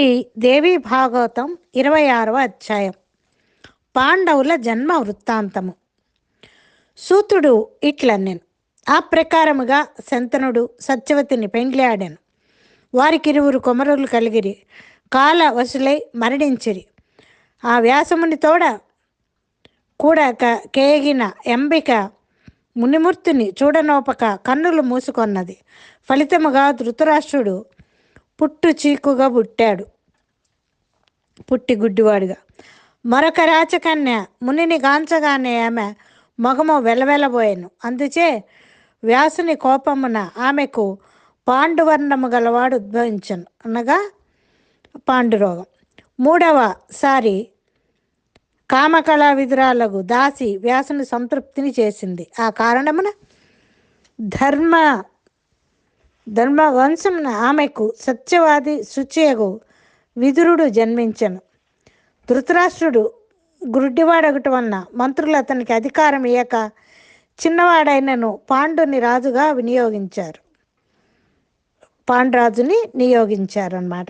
శ్రీ దేవి భాగవతం ఇరవై ఆరవ అధ్యాయం. పాండవుల జన్మ వృత్తాంతము. సూతుడు ఇట్లన్నెను ఆ ప్రకారముగా శంతనుడు సత్యవతిని పెండ్లాడాను. వారికిరువురు కొమరులు కలిగిరి. కాల వసులై మరణించిరి. ఆ వ్యాసముని తోడ కూడా క- కేగిన ఎంబిక మునిమూర్తిని చూడనోపక కన్నులు మూసుకొన్నది. ఫలితముగా ధృతరాష్ట్రుడు పుట్టు చీకుగా పుట్టాడు. పుట్టి గుడ్డివాడుగా. మరొక రాచకన్య మునిని గాంచగానే ఆమె మగము వెలవెలబోయాను. అందుచే వ్యాసుని కోపమున ఆమెకు పాండువర్ణము గలవాడు ఉద్భవించను. అనగా పాండురోగం. మూడవ సారి కామకళా విధురాలకు దాసి వ్యాసుని సంతృప్తిని చేసింది. ఆ కారణమున ధర్మ ధర్మవంశమున ఆమెకు సత్యవాది శుచియగు విదురుడు జన్మించను. ధృతరాష్ట్రుడు గుడ్డివాడగటం వలన మంత్రులు అతనికి అధికారం ఇయ్యక చిన్నవాడైనను పాండుని రాజుగా వినియోగించారు. పాండురాజుని నియోగించారన్నమాట.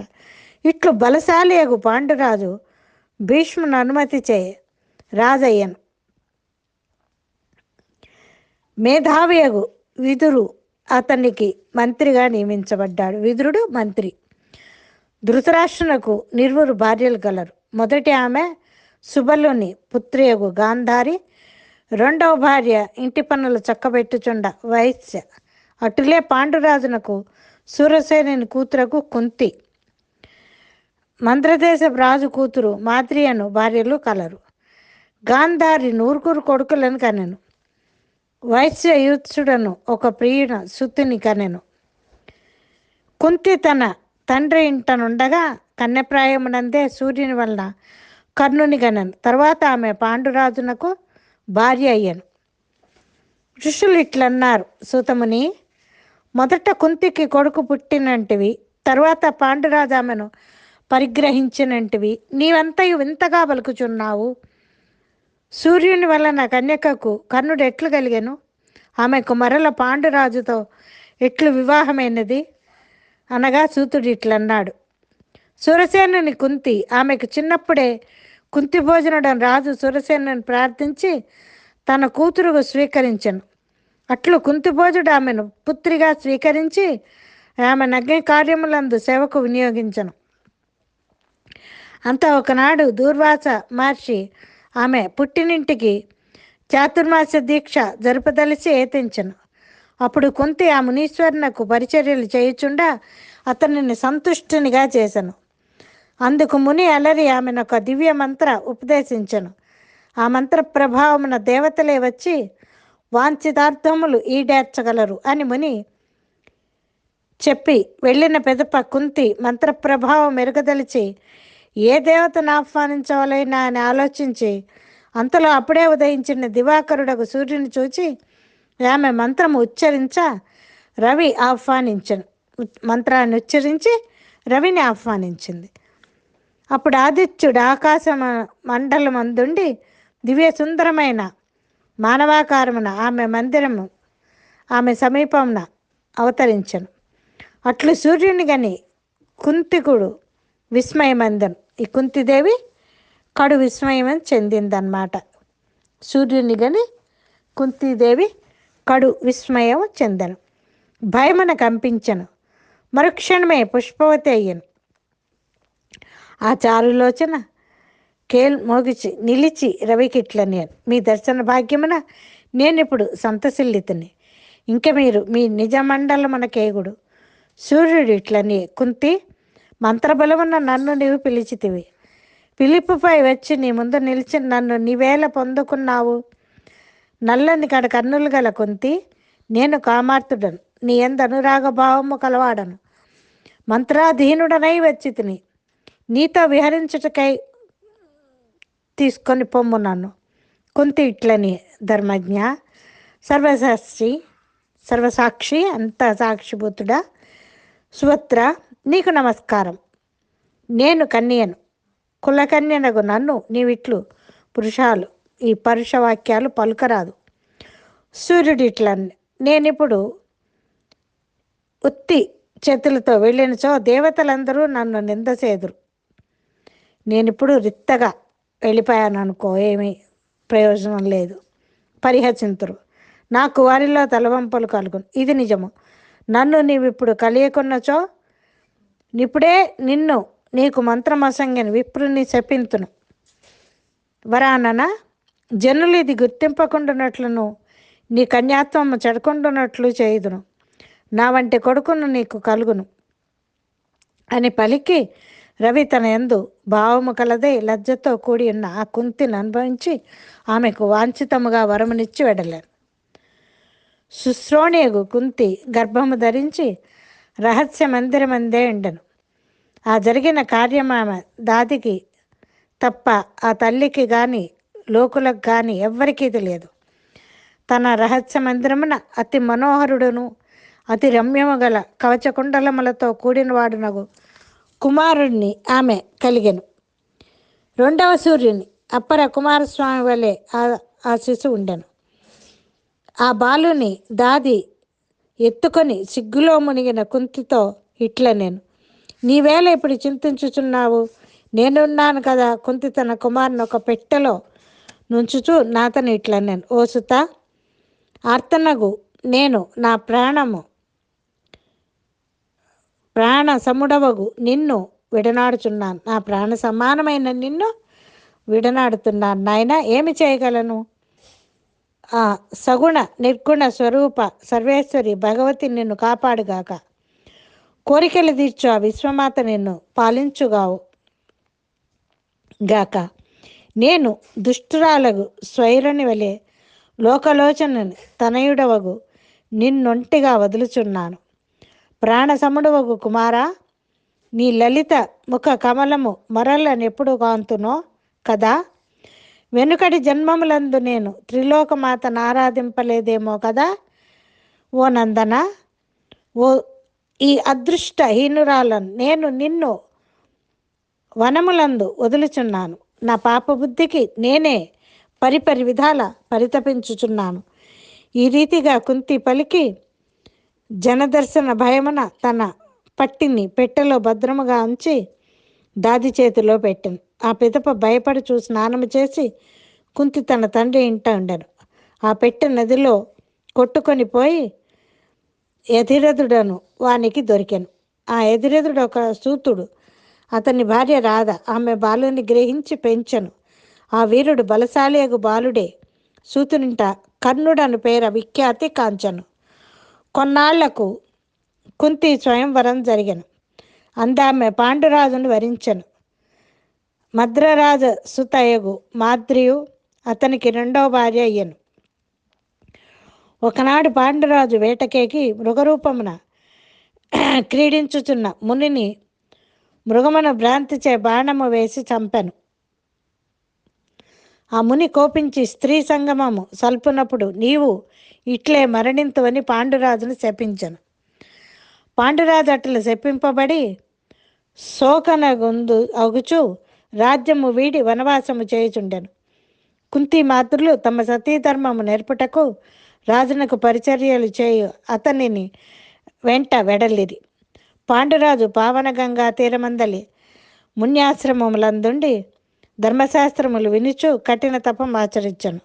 ఇట్లు బలశాలియగు పాండురాజు భీష్మును అనుమతి చే రాజయ్యను. మేధావియగు విదురు అతనికి మంత్రిగా నియమించబడ్డాడు. విదురుడు మంత్రి. ధృతరాష్ట్రునకు నిర్వురు భార్యలు గలరు. మొదటి ఆమె సుబలుని పుత్రియగు గాంధారి. రెండవ భార్య ఇంటి పనులు చక్కబెట్టుచుండ వైశ్య. అటులే పాండురాజునకు సూరసేనుని కూతురకు కుంతి. మంత్రదేశపు రాజు కూతురు మాద్రియను భార్యలు కలరు. గాంధారి నూరుగురు కొడుకులను కనెను వైశ్య యూత్సుడను ఒక ప్రియుడ సుత్తిని కనెను కుంతి తన తండ్రి ఇంటనుండగా కన్యప్రాయమునందే సూర్యుని వలన కర్ణుని గనను తర్వాత ఆమె పాండురాజునకు భార్య అయ్యను. ఋషులు ఇట్లన్నారు సూతముని మొదట కుంతికి కొడుకు పుట్టినంటివి తర్వాత పాండురాజు ఆమెను పరిగ్రహించినంటివి నీవంతయు వింతగా పలుకుచున్నావు? సూర్యుని వలన కన్యకకు కర్ణుడు ఎట్లు కలిగాను? ఆమెకు మరల పాండురాజుతో ఎట్లు వివాహమైనది? అనగా సూతుడు ఇట్లన్నాడు. సురసేనుని కుంతి ఆమెకు చిన్నప్పుడే కుంతి భోజనడం రాజు సురసేనుని ప్రార్థించి తన కూతురుగా స్వీకరించను. అట్లు కుంతి భోజుడు ఆమెను పుత్రిగా స్వీకరించి ఆమె నగ్న కార్యములందు సేవకు వినియోగించను. అంత ఒకనాడు దూర్వాస మహర్షి ఆమె పుట్టినింటికి చాతుర్మాస దీక్ష జరుపదలిసి ఏతించను. అప్పుడు కుంతి ఆ మునీశ్వరునకు పరిచర్యలు చేయుచుండా అతనిని సంతుష్టునిగా చేశాను అందుకు ముని అలరి ఆమెను ఒక దివ్య మంత్ర ఉపదేశించను. ఆ మంత్ర ప్రభావమున దేవతలే వచ్చి వాంఛితార్థములు ఈడేర్చగలరు అని ముని చెప్పి వెళ్ళిన పెదప కుంతి మంత్ర ప్రభావం మెరుగదలిచి ఏ దేవతను ఆహ్వానించవాలైనా అని ఆలోచించి అంతలో అప్పుడే ఉదయించిన దివాకరుడకు సూర్యుని చూచి ఆమె మంత్రము ఉచ్చరించ రవి ఆహ్వానించను. మంత్రాన్ని ఉచ్చరించి రవిని ఆహ్వానించింది. అప్పుడు ఆదిత్యుడు ఆకాశ మండలమందుండి దివ్య సుందరమైన మానవాకారమున ఆమె మందిరము ఆమె సమీపమున అవతరించను. అట్లు సూర్యుని గని కుంతికుడు విస్మయమందను. ఈ కుంతిదేవి కడు విస్మయం చెందిందన్నమాట. సూర్యుని గని కుంతీదేవి కడు విస్మయం చెందను. భయమన కంపించను. మరుక్షణమే పుష్పవతి అయ్యను. ఆ చారులోచన కేల్ మోగిచి నిలిచి రవికిట్లని మీ దర్శన భాగ్యమున నేనిప్పుడు సంతసిల్లితిని. ఇంక మీరు మీ నిజమండలమన కేగుడు సూర్యుడు ఇట్లని కుంతి మంత్రబలమున నన్ను నీవు పిలిచితివి. పిలుపుపై వచ్చి నీ ముందు నిలిచి నన్ను నీవేళ పొందుకున్నావు. నల్లని కడ కన్నులు గల కుంతి నేను కామార్తుడను. నీ ఎందు అనురాగ భావము కలవాడను. మంత్రాధీనుడనై వచ్చి తిని నీతో విహరించుటకై తీసుకొని పొమ్ము నన్ను కుంతి ఇట్లని ధర్మజ్ఞ సర్వశాస్త్రి సర్వసాక్షి అంత సాక్షిభూతుడా సుభద్ర నీకు నమస్కారం. నేను కన్యను. కులకన్యనగు నన్ను నీవిట్లు పురుషాలు. ఈ పరుష వాక్యాలు పలుకరాదు. సూర్యుడు ఇట్లా నేనిప్పుడు ఉత్తి చేతులతో వెళ్ళినచో దేవతలందరూ నన్ను నిందసేదురు నేనిప్పుడు రిత్తగా వెళ్ళిపోయాను అనుకో ఏమీ ప్రయోజనం లేదు. పరిహసింతురు. నాకు వారిలో తలవంపులు కలుగును. ఇది నిజము. నన్ను నీవిప్పుడు కలియకున్నచో నిప్పుడే నిన్ను నీకు మంత్రమసంగని విప్రుని శపింతును. వరానన జనులు ఇది గుర్తింపకుండానట్లును నీ కన్యాత్వము చెడకుండునట్లు చేయుదును. నా వంటి కొడుకును నీకు కలుగును. అని పలికి రవి తన ఎందు భావము కలదే లజ్జతో కూడి ఉన్న ఆ కుంతిని అనుభవించి ఆమెకు వాంఛితముగా వరమునిచ్చి వెడలేదు శుశ్రోణియగు కుంతి గర్భము ధరించి రహస్య మందిరమందే ఉండను. ఆ జరిగిన కార్యం ఆమె దాదికి తప్ప ఆ తల్లికి కానీ లోకులకు కానీ ఎవ్వరికీ తెలియదు. తన రహస్య మందిరమున అతి మనోహరుడును అతి రమ్యము గల కవచకుండలములతో కూడినవాడునగు కుమారుడిని ఆమె కలిగెను. రెండవ సూర్యుని అప్పర కుమారస్వామి వలె ఆ ఆ శిశువు ఉండెను. ఆ బాలుని దాది ఎత్తుకొని సిగ్గులో మునిగిన కుంతితో ఇట్ల నేను నీవేళ ఇప్పుడు చింతించుచున్నావు? నేనున్నాను కదా కుంతి తన కుమారుని ఒక పెట్టెలో నుంచుచు నాతను ఇట్లా నేను ఓ సుత ఆర్తనగు నేను నా ప్రాణము ప్రాణ సముడవగు నిన్ను విడనాడుచున్నాను. నా ప్రాణ సమానమైన నిన్ను విడనాడుతున్నాను. నాయన ఏమి చేయగలను? ఆ సగుణ నిర్గుణ స్వరూప సర్వేశ్వరి భగవతి నిన్ను కాపాడుగాక. కోరికలు తీర్చు ఆ విశ్వమాత నిన్ను పాలించుగావు గాక. నేను దుష్టురాలగు స్వైరుని వలె లోకలోచనని తనయుడవగు నిన్నొంటిగా వదులుచున్నాను. ప్రాణసముడవగు కుమారా నీ లలిత ముఖ కమలము మరలనెప్పుడు కాంతునో కదా? వెనుకటి జన్మములందు నేను త్రిలోకమాతను ఆరాధింపలేదేమో కదా? ఓ నందన ఓ ఈ అదృష్టహీనురాలను నేను నిన్ను వనములందు వదులుచున్నాను. నా పాప బుద్ధికి నేనే పరిపరి విధాల పరితపించుచున్నాను. ఈ రీతిగా కుంతి పలికి జనదర్శన భయమున తన పట్టిని పెట్టెలో భద్రముగా ఉంచి దాది చేతిలో పెట్టాను. ఆ పిదప భయపడి చూసి స్నానము చేసి కుంతి తన తండ్రి ఇంట ఉండను. ఆ పెట్టె నదిలో కొట్టుకొని పోయి ఎధిరథుడను వానికి దొరికాను. ఆ ఎధిరథుడు ఒక సూతుడు. అతని భార్య రాధ ఆమె బాలుని గ్రహించి పెంచను. ఆ వీరుడు బలశాలియగు బాలుడే. సూతునింట కర్ణుడను పేర విఖ్యాతి కాంచను. కొన్నాళ్ళకు కుంతి స్వయంవరం జరిగను. అందామె పాండురాజును వరించను. మద్రరాజ సుతయగు మాద్రియు అతనికి రెండవ భార్య అయ్యను. ఒకనాడు పాండురాజు వేటకేకి మృగరూపమున క్రీడించుచున్న మునిని మృగమును భ్రాంతిచే బాణము వేసి చంపెను. ఆ ముని కోపించి స్త్రీ సంగమము సల్పునప్పుడు నీవు ఇట్లే మరణింతువని పాండురాజును శపించను. పాండురాజు అట్లా శపింపబడి శోకనగొందు అగుచు రాజ్యము వీడి వనవాసము చేయుచుండెను. కుంతి మాతృలు తమ సతీధర్మము నేర్పుటకు రాజునకు పరిచర్యలు చేయు అతనిని వెంట వెడలిరి. పాండురాజు పావనగంగా తీరమందలి. మున్యాశ్రమములందుండి ధర్మశాస్త్రములు వినుచు కఠిన తపం ఆచరించను.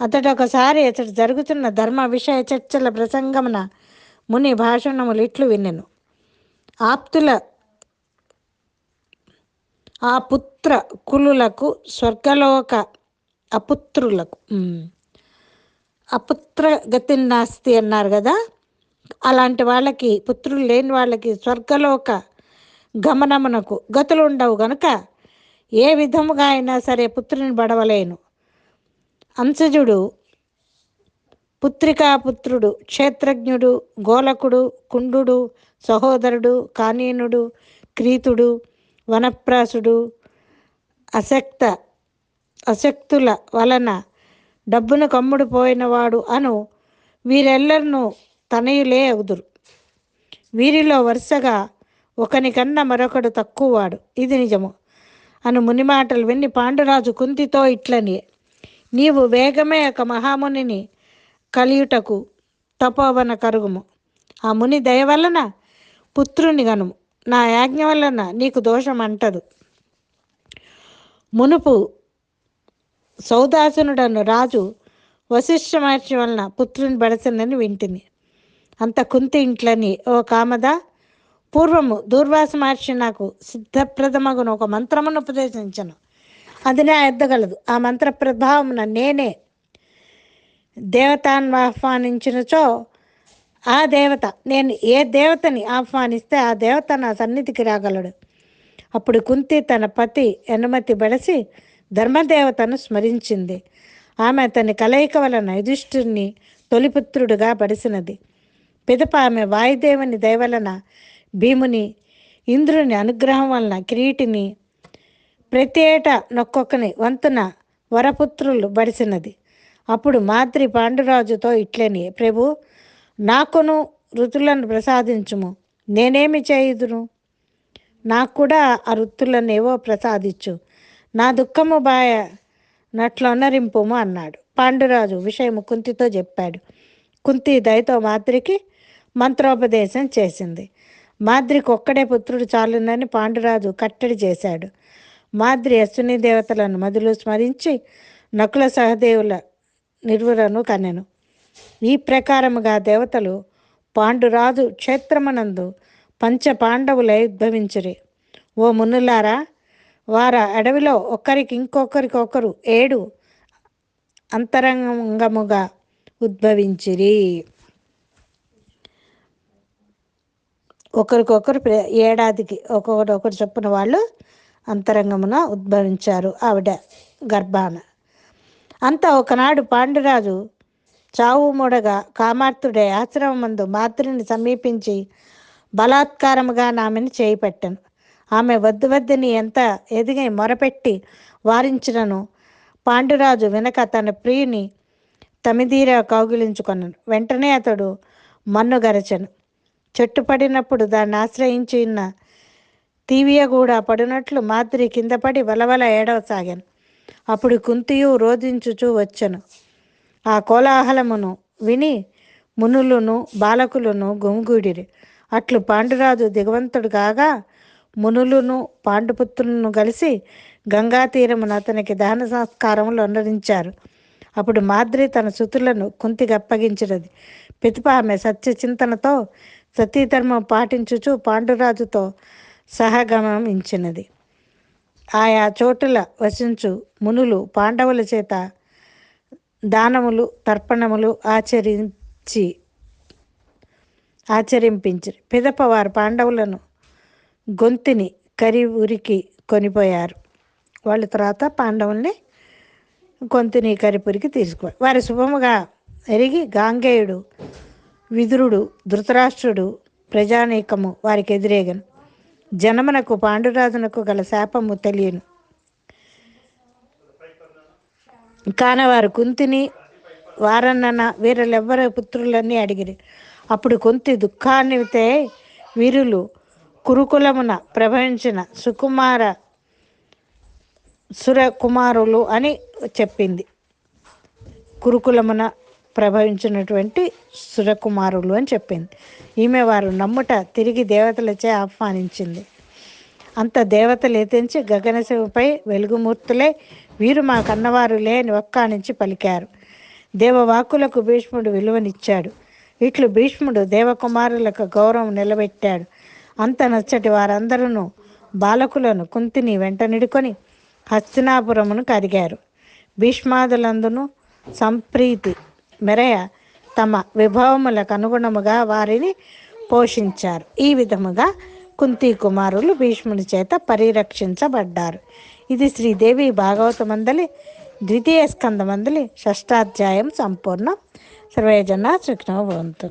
అతడు ఒకసారి అతడు జరుగుతున్న ధర్మ విషయ చర్చల ప్రసంగమున ముని భాషణములు ఇట్లు విన్నెను. ఆప్తుల ఆ పుత్ర కులులకు స్వర్గలోక అపుత్రులకు. అపుత్ర గతి నాస్తి అన్నారు కదా. అలాంటి వాళ్ళకి పుత్రులు లేని వాళ్ళకి స్వర్గలోక గమనమునకు గతులు ఉండవు గనుక ఏ విధముగా అయినా సరే పుత్రుని బడవలేను. అంశజుడు పుత్రికాపుత్రుడు క్షేత్రజ్ఞుడు గోలకుడు కుండుడు సహోదరుడు కానీనుడు క్రీతుడు వనప్రాసుడు అశక్త అశక్తుల వలన డబ్బును కమ్ముడు పోయినవాడు అను వీరెల్లరినూ తనయులే అగుదురు వీరిలో వరుసగా ఒకనికన్నా మరొకడు తక్కువవాడు. ఇది నిజము. అను ముని మాటలు విని పాండురాజు కుంతితో ఇట్లని నీవు వేగమే ఒక మహామునిని కలియుటకు తపోవన కరుగుము. ఆ ముని దయ వలన పుత్రుని గనుము. నా యాజ్ఞ వలన నీకు దోషం అంటదు. మునుపు సౌదాసునుడను రాజు వశిష్ఠ మహర్షి వలన పుత్రుని బడసనని వింటిని. అంత కుంతి ఇంట్లని ఓ కామద పూర్వము దూర్వాస మహర్షి నాకు సిద్ధప్రదమగును ఒక మంత్రమును ఉపదేశించను. అది నా ఎద్దగలదు. ఆ మంత్ర ప్రభావమున నేనే దేవతాన్ని ఆహ్వానించినచో ఆ దేవత నేను ఏ దేవతని ఆహ్వానిస్తే ఆ దేవత నా సన్నిధికి రాగలడు. అప్పుడు కుంతి తన పతి అనుమతి బడసి ధర్మదేవతను స్మరించింది. ఆమె అతని కలయిక వలన యుధిష్ఠుడిని తొలిపుత్రుడుగా బడిసినది. పిదప ఆమె వాయుదేవుని దయవలన భీముని ఇంద్రుని అనుగ్రహం వలన కిరీటిని ప్రతి ఏటా నొక్కొక్కని వంతున వరపుత్రులు బడిసినది. అప్పుడు మాద్రి పాండురాజుతో ఇట్లని ప్రభు నాకును ఋతులను ప్రసాదించుము. నేనేమి చేయుదును నాకు కూడా ఆ వృత్తులను ఏవో ప్రసాదించు. నా దుఃఖము బాయ నట్లొనరింపుము అన్నాడు. పాండురాజు విషయము కుంతితో చెప్పాడు. కుంతి దయతో మాద్రికి మంత్రోపదేశం చేసింది. మాద్రికి ఒక్కడే పుత్రుడు చాలునని పాండురాజు కట్టడి చేశాడు. మాద్రి అశ్విని దేవతలను మధులు స్మరించి నకుల సహదేవుల నిర్వులను కనెను ఈ ప్రకారముగా దేవతలు పాండురాజు క్షేత్రమనందు పంచ పాండవులై ఉద్భవించిరి. ఓ మునులారా వార అడవిలో ఒకరికి ఇంకొకరికొకరు ఏడు అంతరంగముగా ఉద్భవించిరి. ఒకరికొకరు ఏడాదికి ఒక్కొక్కటి ఒకటి చొప్పున వాళ్ళు అంతరంగమున ఉద్భవించారు ఆవిడ గర్భాన. అంతా ఒకనాడు పాండురాజు చావు మూడగా కామార్తుడే ఆశ్రమమందు మాతృని సమీపించి బలాత్కారముగా ఆమెను చేయిపెట్టను. ఆమె వద్దు వద్దని ఎంత ఎదిగి మొరపెట్టి వారించినను పాండురాజు వెనక తన ప్రియుని తమిదీర కౌగిలించుకొనను. వెంటనే అతడు మన్ను గరచను. చెట్టు పడినప్పుడు దాన్ని ఆశ్రయించి ఉన్న తీవియ కూడా పడినట్లు మాదిరి కింద పడి వలవల ఏడవసాగాను. అప్పుడు కుంతియు రోధించుచూ వచ్చను. ఆ కోలాహలమును విని మునులను బాలకులను గుమిగూడిరి. అట్లు పాండురాజు దిగవంతుడు కాగా మునులను పాండుపుత్రులను కలిసి గంగా తీరమున అతనికి దహన సంస్కారములు అందరించారు అప్పుడు మాద్రి తన సుతులను కుంతికి అప్పగించినది. పితిప ఆమె సత్య చింతనతో సతీధర్మం పాటించుచు పాండురాజుతో సహగమనించినది ఆయా చోటుల వసించు మునులు పాండవుల చేత దానములు తర్పణములు ఆచరించి ఆచరింపించి పిదపవారు పాండవులను గొంతిని కరి ఉరికి కొనిపోయారు. వాళ్ళ తర్వాత పాండవుల్ని గొంతుని కరిపురికి తీసుకు వారి శుభముగా ఎరిగి గాంగేయుడు విదురుడు ధృతరాష్ట్రుడు ప్రజానీకము వారికి ఎదురేగను. జనమునకు పాండురాజునకు గల శాపము తెలియను. కాన వారు కుంతిని వారన్నన వీరులెవ్వరు పుత్రులన్నీ అడిగిరి. అప్పుడు కొంతి దుఃఖాన్నితే వీరులు కురుకులమున ప్రభవించిన సుకుమార సురకుమారులు అని చెప్పింది. కురుకులమున ప్రభవించినటువంటి సురకుమారులు అని చెప్పింది. ఈమె వారు నమ్ముట తిరిగి దేవతలచే ఆహ్వానించింది. అంత దేవతలు ఎతించి గగనశివపై వెలుగుమూర్తులే వీరు మా కన్నవారులే అని ఒక్కానించి పలికారు. దేవవాకులకు భీష్ముడు విలువనిచ్చాడు. ఇట్లు భీష్ముడు దేవకుమారులకు గౌరవం నిలబెట్టాడు. అంత నచ్చటి వారందరూ బాలకులను కుంతిని వెంటనిడుకొని హస్తినాపురమును కరిగారు భీష్మాదులందును సంప్రీతి మెరయ తమ విభవములకు అనుగుణముగా వారిని పోషించారు. ఈ విధముగా కుంతి కుమారులు భీష్ముని చేత పరిరక్షించబడ్డారు. ఇది శ్రీదేవి భాగవతమందలి ద్వితీయ స్కందమందలి షష్టాధ్యాయం సంపూర్ణం. సర్వేజన సుఖినో భవంతు.